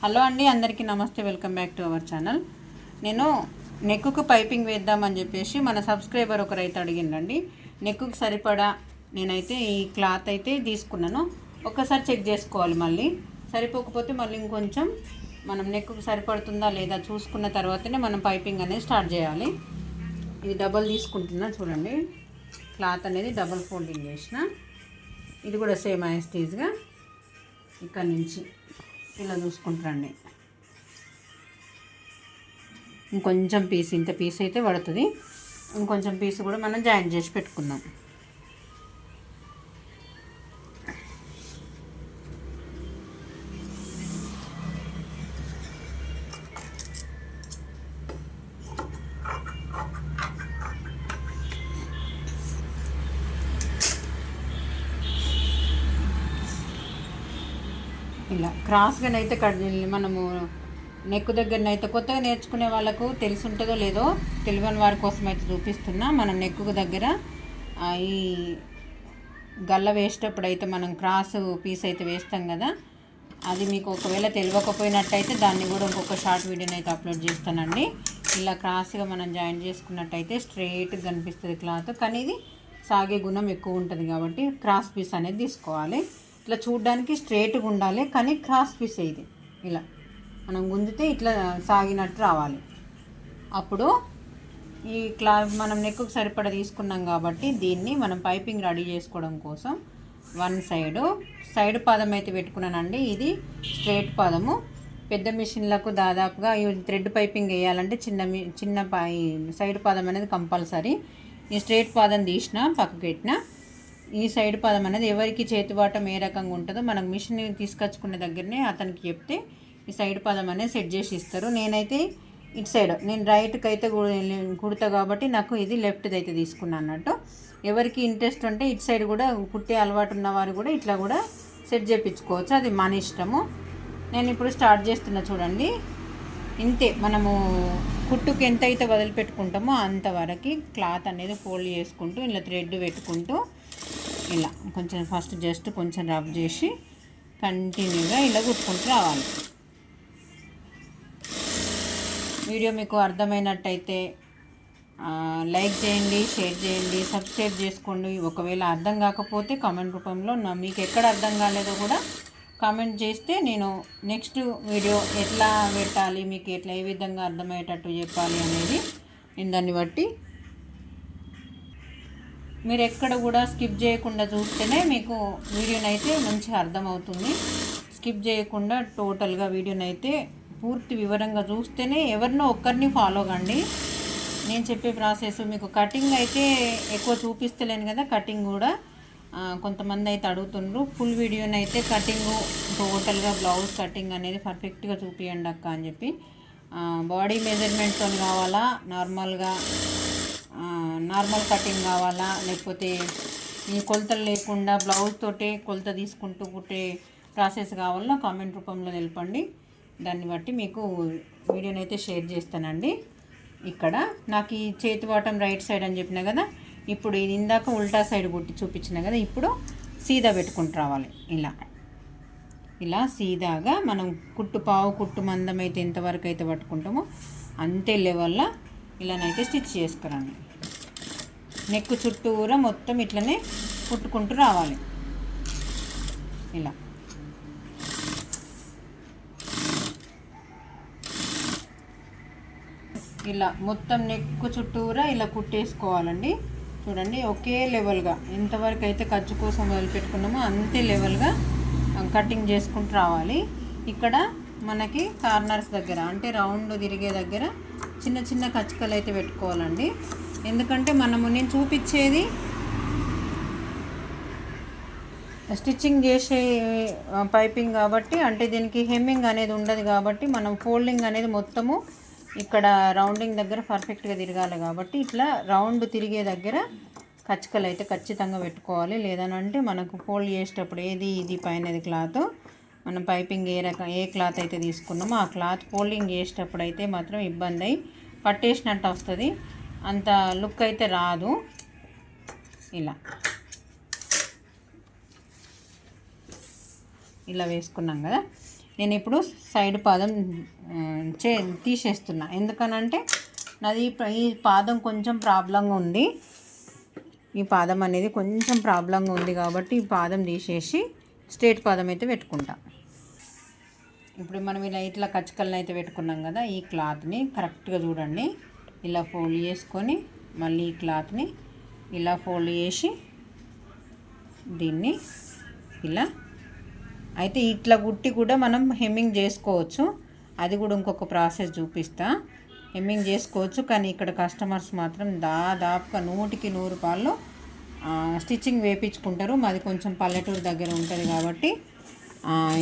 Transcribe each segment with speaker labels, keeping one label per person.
Speaker 1: Hello అండి అందరికీ నమస్తే welcome back to our channel. నేను నెక్కుకు పైపింగ్ వేద్దామని చెప్పేసి మన సబ్స్క్రైబర్ ఒకరైతే అడిగిండండి. నెక్కుకు సరిపడా నేనైతే ఈ క్లాత్ అయితే తీసుకున్నాను. ఒక్కసారి చెక్ చేసుకోవాలి మళ్ళీ. సరిపోకపోతే మళ్ళీ ఇంకొంచెం మనం నెక్కుకు సరిపడుతుందా లేదా చూసుకున్న తర్వాతనే మనం పైపింగ్ అనేది స్టార్ట్ చేయాలి. ఇది డబల్ తీసుకుంటున్నా చూడండి. క్లాత్ అనేది డబల్ ఫోల్డింగ్ చేసిన. ఇది కూడా సేమ్ యాస్టీజ్గా ఇక్కడ నుంచి. ఇలా చూసుకుంటారండి. ఇంకొంచెం పీస్ ఇంత పీస్ అయితే పడుతుంది. ఇంకొంచెం పీస్ కూడా మనం జాయిన్ చేసి పెట్టుకుందాం. ఇలా క్రాస్గానైతే కట్ మనము నెక్ దగ్గరనైతే కొత్తగా నేర్చుకునే వాళ్ళకు తెలిసి ఉంటుందో లేదో తెలియని వారి కోసం అయితే చూపిస్తున్నా. మనం నెక్ దగ్గర ఈ గల్ల వేసేటప్పుడు అయితే మనం క్రాస్ పీస్ అయితే వేస్తాం కదా. అది మీకు ఒకవేళ తెలియకపోయినట్టయితే దాన్ని కూడా ఇంకొక షార్ట్ వీడియోని అయితే అప్లోడ్ చేస్తానండి. ఇలా క్రాస్గా మనం జాయిన్ చేసుకున్నట్టయితే స్ట్రెయిట్గా కనిపిస్తుంది క్లాత్. కానీ ఇది సాగే గుణం ఎక్కువ ఉంటుంది కాబట్టి క్రాస్ పీస్ అనేది తీసుకోవాలి. ఇట్లా చూడడానికి స్ట్రేట్గా ఉండాలి కానీ క్రాస్ పీస్ ఇది. ఇలా. మనం గుంజితే ఇట్లా సాగినట్టు రావాలి. అప్పుడు ఈ క్లా మనం నెక్కుకు సరిపడా తీసుకున్నాం కాబట్టి దీన్ని మనం పైపింగ్ రెడీ చేసుకోవడం కోసం వన్ సైడు సైడ్ పాదం అయితే పెట్టుకున్నానండి. ఇది స్ట్రేట్ పాదము. పెద్ద మిషన్లకు దాదాపుగా ఈ థ్రెడ్ పైపింగ్ వేయాలంటే చిన్న చిన్న పై సైడ్ పాదం అనేది కంపల్సరీ ఈ స్ట్రేట్ పాదం తీసిన పక్కకు పెట్టిన ఈ సైడ్ పదం అనేది ఎవరికి చేతివాటం ఏ రకంగా ఉంటుందో మనకు మిషన్ తీసుకొచ్చుకునే దగ్గరనే అతనికి చెప్తే ఈ సైడ్ పదం అనేది సెట్ చేసి ఇస్తారు. నేనైతే ఇటు సైడ్ నేను రైట్కి అయితే కుడతా కాబట్టి నాకు ఇది లెఫ్ట్ది అయితే తీసుకున్నా అన్నట్టు. ఎవరికి ఇంట్రెస్ట్ ఉంటే ఇటు సైడ్ కూడా కుట్టే అలవాటు ఉన్నవారు కూడా ఇట్లా కూడా సెట్ చేయించుకోవచ్చు అది మన ఇష్టము. నేను ఇప్పుడు స్టార్ట్ చేస్తున్నా చూడండి. ఇంతే మనము కుట్టుకు ఎంత అయితే వదిలిపెట్టుకుంటామో అంతవరకు క్లాత్ అనేది ఫోల్డ్ చేసుకుంటూ ఇలా థ్రెడ్ పెట్టుకుంటూ ఇలా కొంచెం ఫస్ట్ జస్ట్ కొంచెం రబ్ చేసి కంటిన్యూగా ఇలా కుట్టుకుంటూ రావాలి. వీడియో మీకు అర్థమైనట్టయితే లైక్ చేయండి షేర్ చేయండి సబ్స్క్రైబ్ చేసుకోండి. ఒకవేళ అర్థం కాకపోతే కామెంట్ రూపంలో నా మీకు ఎక్కడ అర్థం కాలేదో కూడా కామెంట్ చేస్తే నేను నెక్స్ట్ వీడియో ఎట్లా పెట్టాలి మీకు ఎట్లా ఏ విధంగా అర్థమయ్యేటట్టు చెప్పాలి అనేది నేను దాన్ని బట్టి మీరు ఎక్కడ కూడా స్కిప్ చేయకుండా చూస్తేనే మీకు వీడియోనైతే మంచిగా అర్థమవుతుంది. స్కిప్ చేయకుండా టోటల్గా వీడియోనైతే పూర్తి వివరంగా చూస్తేనే ఎవరినో ఒక్కరిని ఫాలో కండి. నేను చెప్పే ప్రాసెస్ మీకు కటింగ్ అయితే ఎక్కువ చూపిస్తలేను కదా కటింగ్ కూడా. కొంతమంది అయితే అడుగుతుండ్రు ఫుల్ వీడియోని అయితే కటింగ్ టోటల్గా బ్లౌజ్ కటింగ్ అనేది పర్ఫెక్ట్గా చూపియండి అక్క అని చెప్పి. బాడీ మెజర్మెంట్తో కావాలా నార్మల్గా నార్మల్ కటింగ్ కావాలా? లేకపోతే ఈ కొలతలు లేకుండా బ్లౌజ్ తోటే కొలత తీసుకుంటూ కుట్టే ప్రాసెస్ కావాలా కామెంట్ రూపంలో తెలపండి. దాన్ని బట్టి మీకు వీడియోని అయితే షేర్ చేస్తానండి. ఇక్కడ నాకు ఈ చేతి వాటం రైట్ సైడ్ అని చెప్పిన కదా ఇప్పుడు ఇది ఇందాక ఉల్టా సైడ్ కుట్టి చూపించిన కదా ఇప్పుడు సీదా పెట్టుకుంటూ రావాలి. ఇలా. ఇలా సీదాగా మనం కుట్టు పావు కుట్టు మందం అయితే ఎంతవరకు అయితే పట్టుకుంటామో అంతే లెవెల్లో ఇలానైతే స్టిచ్ చేసుకురండి. నెక్ చుట్టూరా మొత్తం ఇట్లనే కుట్టుకుంటూ రావాలి. ఇలా. ఇలా మొత్తం నెక్ చుట్టూరా ఇలా కుట్టేసుకోవాలండి. చూడండి ఒకే లెవెల్గా ఎంతవరకు అయితే ఖర్చు కోసం వదిలిపెట్టుకున్నామో అంతే లెవెల్గా కటింగ్ చేసుకుంటూ రావాలి. ఇక్కడ మనకి కార్నర్స్ దగ్గర అంటే రౌండ్ తిరిగే దగ్గర చిన్న చిన్న కచ్చికలు అయితే పెట్టుకోవాలండి. ఎందుకంటే మనము నేను చూపించేది స్టిచ్చింగ్ చేసే పైపింగ్ కాబట్టి అంటే దీనికి హెమ్మింగ్ అనేది ఉండదు కాబట్టి మనం ఫోల్డింగ్ అనేది మొత్తము ఇక్కడ రౌండింగ్ దగ్గర పర్ఫెక్ట్గా తిరగాలి కాబట్టి ఇట్లా రౌండ్ తిరిగే దగ్గర కచ్చికలు అయితే ఖచ్చితంగా పెట్టుకోవాలి. లేదనంటే మనకు ఫోల్డ్ చేసేటప్పుడు ఏది ఇది పైనది క్లాత్. మనం పైపింగ్ ఏ రకం ఏ క్లాత్ అయితే తీసుకున్నామో ఆ క్లాత్ ఫోల్డింగ్ చేసేటప్పుడు అయితే మాత్రం ఇబ్బంది అయి పట్టేసినట్టు వస్తుంది. అంత లుక్ అయితే రాదు. ఇలా. ఇలా వేసుకున్నాం కదా. నేను ఇప్పుడు సైడ్ పాదం చే తీసేస్తున్నా. ఎందుకనంటే నాది ఈ పాదం కొంచెం ప్రాబ్లంగా ఉంది. ఈ పాదం అనేది కొంచెం ప్రాబ్లంగా ఉంది కాబట్టి ఈ పాదం తీసేసి స్ట్రేట్ పాదం అయితే పెట్టుకుంటా. ఇప్పుడు మనం ఇలా ఇట్లా కచ్చకల్ని అయితే పెట్టుకున్నాం కదా ఈ క్లాత్ని. కరెక్ట్గా చూడండి. ఇలా ఫోల్డ్ చేసుకొని మళ్ళీ ఈ క్లాత్ని ఇలా ఫోల్డ్ చేసి దీన్ని ఇలా అయితే ఇట్లా కుట్టి కూడా మనం హెమ్మింగ్ చేసుకోవచ్చు. అది కూడా ఇంకొక ప్రాసెస్ చూపిస్తా. హెమ్మింగ్ చేసుకోవచ్చు కానీ ఇక్కడ కస్టమర్స్ మాత్రం దాదాపుగా నూటికి నూరు పాళ్ళు స్టిచ్చింగ్ వేపించుకుంటారు. మాది కొంచెం పల్లెటూరు దగ్గర ఉంటుంది కాబట్టి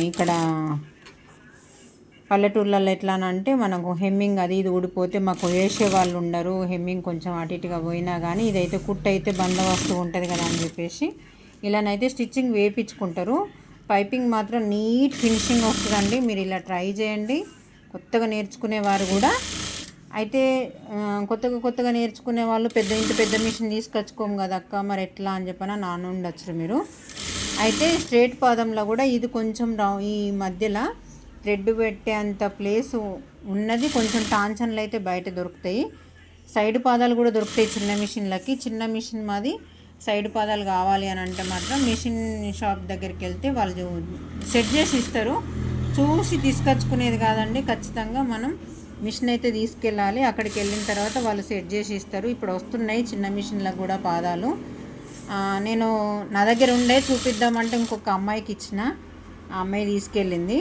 Speaker 1: ఇక్కడ పల్లెటూర్లలో ఎట్లా అంటే మనకు హెమ్మింగ్ అది ఇది ఊడిపోతే మాకు వేసే వాళ్ళు ఉండరు. హెమ్మింగ్ కొంచెం అటు ఇటుగా పోయినా కానీ ఇదైతే కుట్టు అయితే బందోబస్తు ఉంటుంది కదా అని చెప్పేసి ఇలానైతే స్టిచ్చింగ్ వేయించుకుంటారు పైపింగ్ మాత్రం నీట్ ఫినిషింగ్ వస్తుందండి. మీరు ఇలా ట్రై చేయండి. కొత్తగా నేర్చుకునేవారు కూడా. అయితే కొత్తగా కొత్తగా నేర్చుకునే వాళ్ళు పెద్ద ఇంత పెద్ద మిషన్ తీసుకొచ్చుకోము కదా అక్క మరి ఎట్లా అని చెప్పిన నాన్న ఉండొచ్చు మీరు. అయితే స్ట్రేట్ పాదంలో కూడా ఇది కొంచెం రా ఈ మధ్యలో థ్రెడ్ పెట్టేంత ప్లేస్ ఉన్నది. కొంచెం టాంచన్లు అయితే బయట దొరుకుతాయి. సైడ్ పాదాలు కూడా దొరుకుతాయి చిన్న మిషన్లకి. చిన్న మిషన్ మాది సైడ్ పాదాలు కావాలి అని అంటే మాత్రం మిషన్ షాప్ దగ్గరికి వెళ్తే వాళ్ళు సెట్ చేసి ఇస్తారు. చూసి తీసుకొచ్చుకునేది కాదండి. ఖచ్చితంగా మనం మిషన్ అయితే తీసుకెళ్ళాలి. అక్కడికి వెళ్ళిన తర్వాత వాళ్ళు సెట్ చేసి ఇస్తారు. ఇప్పుడు వస్తున్నాయి చిన్న మిషన్లకు కూడా పాదాలు. నేను నా దగ్గర ఉండే చూపిద్దామంటే ఇంకొక అమ్మాయికి ఇచ్చిన. ఆ అమ్మాయి తీసుకెళ్ళింది.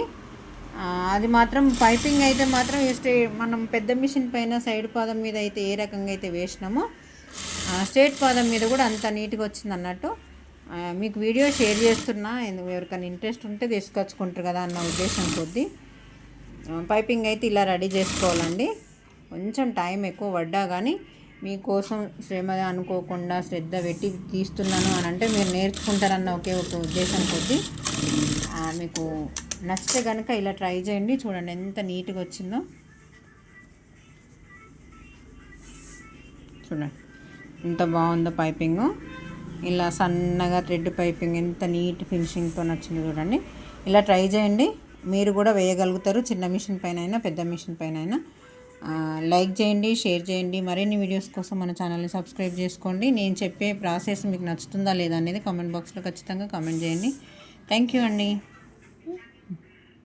Speaker 1: అది మాత్రం పైపింగ్ అయితే మాత్రం స్టే మనం పెద్ద మిషన్ పైన సైడ్ పాదం మీద అయితే ఏ రకంగా అయితే వేసినామో ఆ, స్ట్రేట్ పాదం మీద కూడా అంత నీట్గా వచ్చింది అన్నట్టు. మీకు వీడియో షేర్ చేస్తున్నా ఎందుకు ఎవరికైనా ఇంట్రెస్ట్ ఉంటే తీసుకొచ్చుకుంటారు కదా అన్న ఉద్దేశం కొద్దీ. పైపింగ్ అయితే ఇలా రెడీ చేసుకోవాలండి. కొంచెం టైం ఎక్కువ పడ్డా కానీ మీకోసం శ్రమ అనుకోకుండా శ్రద్ధ పెట్టి తీస్తున్నాను అని అంటే మీరు నేర్చుకుంటారన్న ఒకే ఒక ఉద్దేశం కొద్దీ మీకు నచ్చితే కనుక ఇలా ట్రై చేయండి. చూడండి ఎంత నీట్గా వచ్చిందో. చూడండి ఎంత బాగుందో పైపింగ్. ఇలా సన్నగా థ్రెడ్ పైపింగ్ ఎంత నీట్ ఫినిషింగ్తో నచ్చింది చూడండి. ఇలా ట్రై చేయండి. మీరు కూడా వేయగలుగుతారు. చిన్న మిషన్ పైన అయినా పెద్ద మిషన్ పైన అయినా లైక్ చేయండి షేర్ చేయండి. మరిన్ని వీడియోస్ కోసం మన ఛానల్ని సబ్స్క్రైబ్ చేసుకోండి. నేను చెప్పే ప్రాసెస్ మీకు నచ్చుతుందా లేదా అనేది కామెంట్ బాక్స్లో ఖచ్చితంగా కామెంట్ చేయండి. థ్యాంక్ యూ అండి.